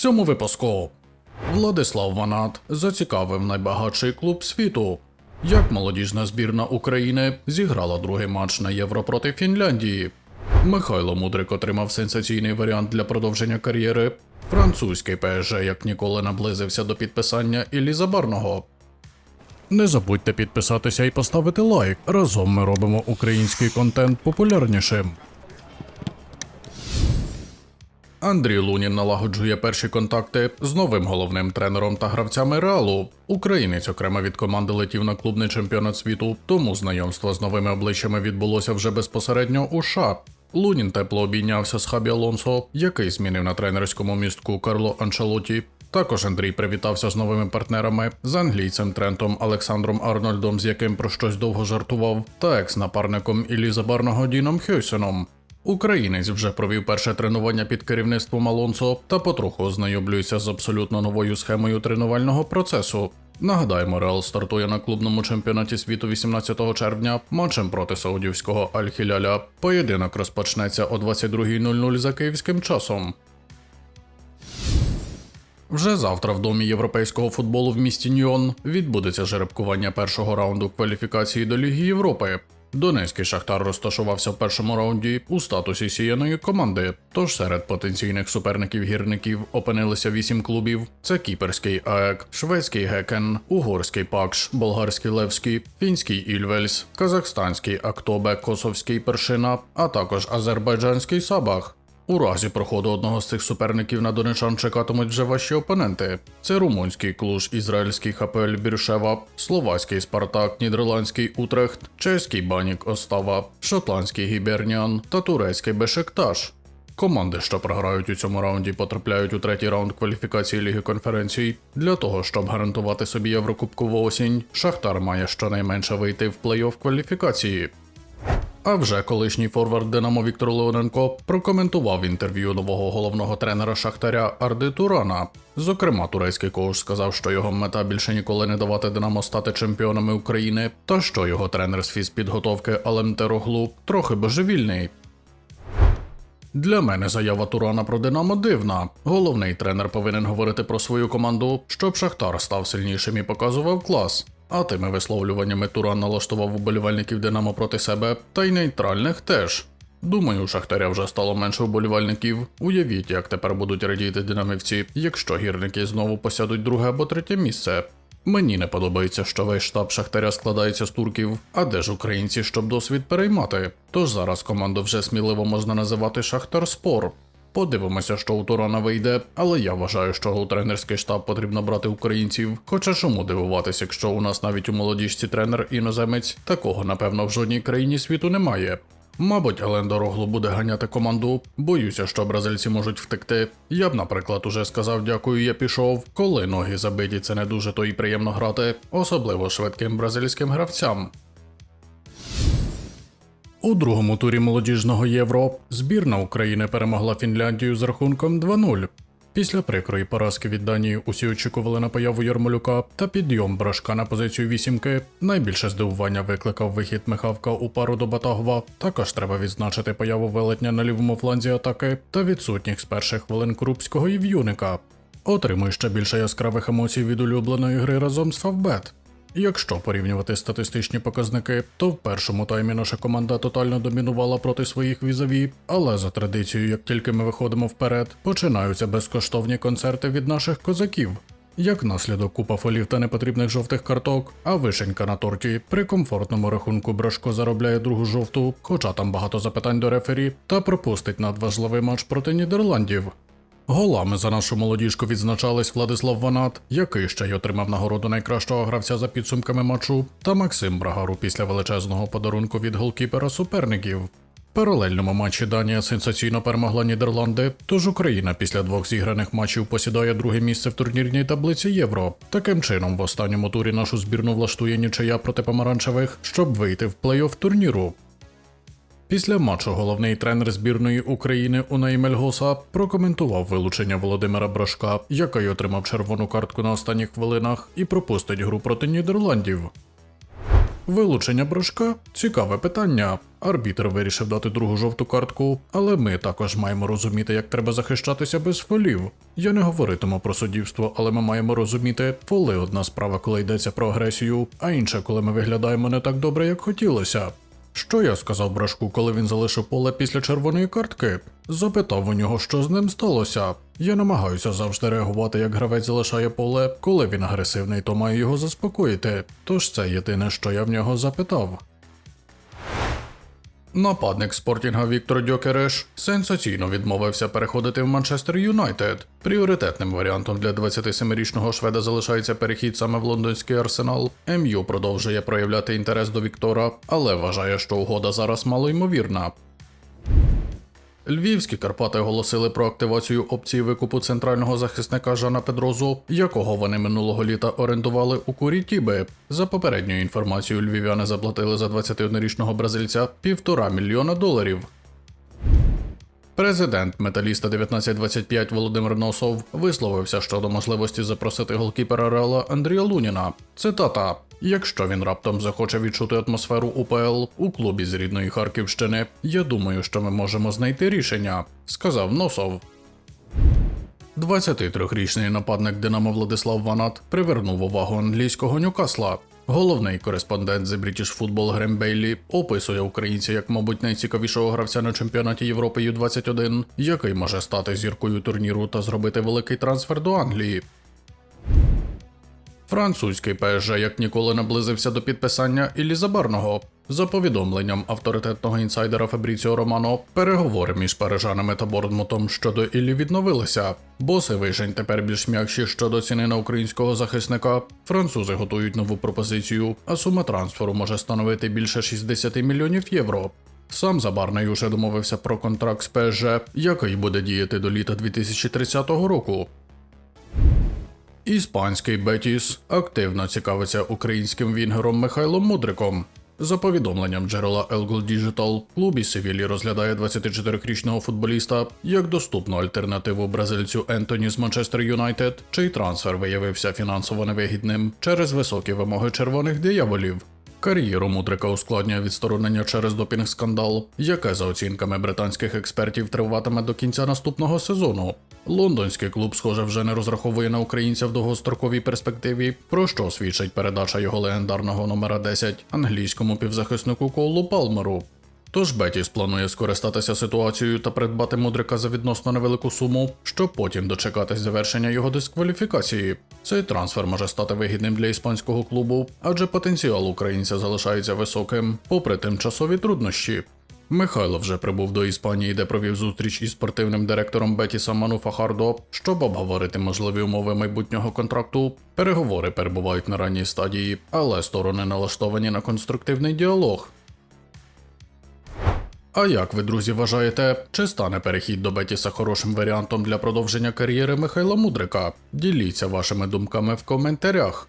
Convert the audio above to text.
цьому випуску Владислав Ванат зацікавив найбагатший клуб світу. Як молодіжна збірна України зіграла другий матч на Євро проти Фінляндії. Михайло Мудрик отримав сенсаційний варіант для продовження кар'єри. Французький ПСЖ як ніколи наблизився до підписання Іллі Забарного. Не забудьте підписатися і поставити лайк. Разом ми робимо український контент популярнішим. Андрій Лунін налагоджує перші контакти з новим головним тренером та гравцями Реалу. Українець окремо від команди летів на клубний чемпіонат світу, тому знайомство з новими обличчями відбулося вже безпосередньо у США. Лунін тепло обійнявся з Хабі Алонсо, який змінив на тренерському містку Карло Анчелоті. Також Андрій привітався з новими партнерами з англійцем Трентом Олександром Арнольдом, з яким про щось довго жартував, та екс-напарником Іллі Забарного Діном Хьюсеном. Українець вже провів перше тренування під керівництвом Алонсо та потроху ознайомлюється з абсолютно новою схемою тренувального процесу. Нагадаємо, Реал стартує на клубному чемпіонаті світу 18 червня матчем проти саудівського Аль-Хіляля. Поєдинок розпочнеться о 22.00 за київським часом. Вже завтра в домі європейського футболу в місті Ньйон відбудеться жеребкування першого раунду кваліфікації до Ліги Європи. Донецький Шахтар розташувався в першому раунді у статусі сіяної команди. Тож серед потенційних суперників гірників опинилися вісім клубів: це кіперський АЕК, шведський Гекен, угорський Пакш, болгарський Левський, фінський Ільвельс, казахстанський Актобе, Косовський Першина, а також азербайджанський Сабах. У разі проходу одного з цих суперників на донечан чекатимуть вже важчі опоненти: це румунський клуж, ізраїльський ХПЛ Біршева, словацький Спартак, нідерландський Утрехт, чеський Банік Остава, шотландський Гіберніан та турецький Бешекташ. Команди, що програють у цьому раунді, потрапляють у третій раунд кваліфікації Ліги конференцій. Для того, щоб гарантувати собі Єврокубкову осінь, Шахтар має щонайменше вийти в плей-офф кваліфікації. А вже колишній форвард Динамо Віктор Леоненко прокоментував інтерв'ю нового головного тренера Шахтаря Арди Турана. Зокрема, турецький коуч сказав, що його мета більше ніколи не давати Динамо стати чемпіонами України, та що його тренер з фізпідготовки Алем Тероглу трохи божевільний. Для мене заява Турана про Динамо дивна. Головний тренер повинен говорити про свою команду, щоб Шахтар став сильнішим і показував клас. А тими висловлюваннями Туран налаштував уболівальників Динамо проти себе, та й нейтральних теж. Думаю, у Шахтаря вже стало менше вболівальників. Уявіть, як тепер будуть радіти динамівці, якщо гірники знову посядуть друге або третє місце. Мені не подобається, що весь штаб Шахтаря складається з турків, а де ж українці, щоб досвід переймати. Тож зараз команду вже сміливо можна називати Шахтар Спор. Подивимося, що у Турана вийде, але я вважаю, що у тренерський штаб потрібно брати українців. Хоча чому дивуватися, якщо у нас навіть у молодіжці тренер іноземець, такого напевно в жодній країні світу немає. Мабуть, Ален Дороглу буде ганяти команду. Боюся, що бразильці можуть втекти. Я б, наприклад, уже сказав дякую, я пішов. Коли ноги забиті, це не дуже то і приємно грати, особливо швидким бразильським гравцям. У другому турі молодіжного євро збірна України перемогла Фінляндію з рахунком 2-0. Після прикрої поразки від Данії усі очікували на появу Ярмолюка та підйом брашка на позицію вісімки. Найбільше здивування викликав вихід Михавка у пару до Батагова. Також треба відзначити появу велетня на лівому фланзі атаки та відсутніх з перших хвилин Крупського і В'юника. Отримуй ще більше яскравих емоцій від улюбленої гри разом з Фавбет. Якщо порівнювати статистичні показники, то в першому таймі наша команда тотально домінувала проти своїх візаві, але за традицією, як тільки ми виходимо вперед, починаються безкоштовні концерти від наших козаків. Як наслідок купа фолів та непотрібних жовтих карток, а вишенька на торті при комфортному рахунку Брошко заробляє другу жовту, хоча там багато запитань до рефері, та пропустить надважливий матч проти Нідерландів. Голами за нашу молодіжку відзначались Владислав Ванат, який ще й отримав нагороду найкращого гравця за підсумками матчу, та Максим Брагару після величезного подарунку від голкіпера суперників. В паралельному матчі Данія сенсаційно перемогла Нідерланди, тож Україна після двох зіграних матчів посідає друге місце в турнірній таблиці Євро. Таким чином, в останньому турі нашу збірну влаштує нічия проти помаранчевих, щоб вийти в плей-офф турніру. Після матчу головний тренер збірної України Унай Мельгоса прокоментував вилучення Володимира Брашка, який отримав червону картку на останніх хвилинах і пропустить гру проти Нідерландів. Вилучення Брашка цікаве питання. Арбітр вирішив дати другу жовту картку, але ми також маємо розуміти, як треба захищатися без фолів. Я не говоритиму про суддівство, але ми маємо розуміти, фоли одна справа, коли йдеться про агресію, а інша, коли ми виглядаємо не так добре, як хотілося. Що я сказав брашку, коли він залишив поле після червоної картки? Запитав у нього, що з ним сталося. Я намагаюся завжди реагувати, як гравець залишає поле. Коли він агресивний, то маю його заспокоїти. Тож це єдине, що я в нього запитав. Нападник спортінга Віктор Дьокереш сенсаційно відмовився переходити в Манчестер Юнайтед. Пріоритетним варіантом для 27-річного шведа залишається перехід саме в лондонський арсенал. МЮ продовжує проявляти інтерес до Віктора, але вважає, що угода зараз малоймовірна. Львівські Карпати оголосили про активацію опції викупу центрального захисника Жана Педрозу, якого вони минулого літа орендували у Курітіби. За попередньою інформацією, львів'яни заплатили за 21-річного бразильця півтора мільйона доларів. Президент металіста 1925 Володимир Носов висловився щодо можливості запросити голкіпера Реала Андрія Луніна. Цитата: Якщо він раптом захоче відчути атмосферу УПЛ у клубі з рідної Харківщини, я думаю, що ми можемо знайти рішення, сказав Носов. 23-річний нападник Динамо Владислав Ванат привернув увагу англійського Ньюкасла. Головний кореспондент The British Football Грем Бейлі описує українця як, мабуть, найцікавішого гравця на чемпіонаті Європи Ю-21, який може стати зіркою турніру та зробити великий трансфер до Англії. Французький ПСЖ як ніколи наблизився до підписання Іллі Забарного. За повідомленням авторитетного інсайдера Фабріціо Романо, переговори між парижанами та Борнмутом щодо Іллі відновилися. Боси вишень тепер більш м'якші щодо ціни на українського захисника. Французи готують нову пропозицію, а сума трансферу може становити більше 60 мільйонів євро. Сам Забарний уже домовився про контракт з ПСЖ, який буде діяти до літа 2030 року. Іспанський Бетіс активно цікавиться українським вінгером Михайлом Мудриком. За повідомленням джерела Elgol Digital, клуб із Севілі розглядає 24-річного футболіста як доступну альтернативу бразильцю Ентоні з Манчестер Юнайтед, чий трансфер виявився фінансово невигідним через високі вимоги червоних дияволів. Кар'єру Мудрика ускладнює відсторонення через допінг-скандал, яке за оцінками британських експертів триватиме до кінця наступного сезону. Лондонський клуб, схоже, вже не розраховує на українця в довгостроковій перспективі, про що свідчить передача його легендарного номера 10 англійському півзахиснику Колу Палмеру. Тож Бетіс планує скористатися ситуацією та придбати мудрика за відносно невелику суму, щоб потім дочекатись завершення його дискваліфікації. Цей трансфер може стати вигідним для іспанського клубу, адже потенціал українця залишається високим, попри тимчасові труднощі. Михайло вже прибув до Іспанії, де провів зустріч із спортивним директором Бетіса Ману Фахардо, щоб обговорити можливі умови майбутнього контракту. Переговори перебувають на ранній стадії, але сторони налаштовані на конструктивний діалог. А як ви, друзі, вважаєте, чи стане перехід до Бетіса хорошим варіантом для продовження кар'єри Михайла Мудрика? Діліться вашими думками в коментарях.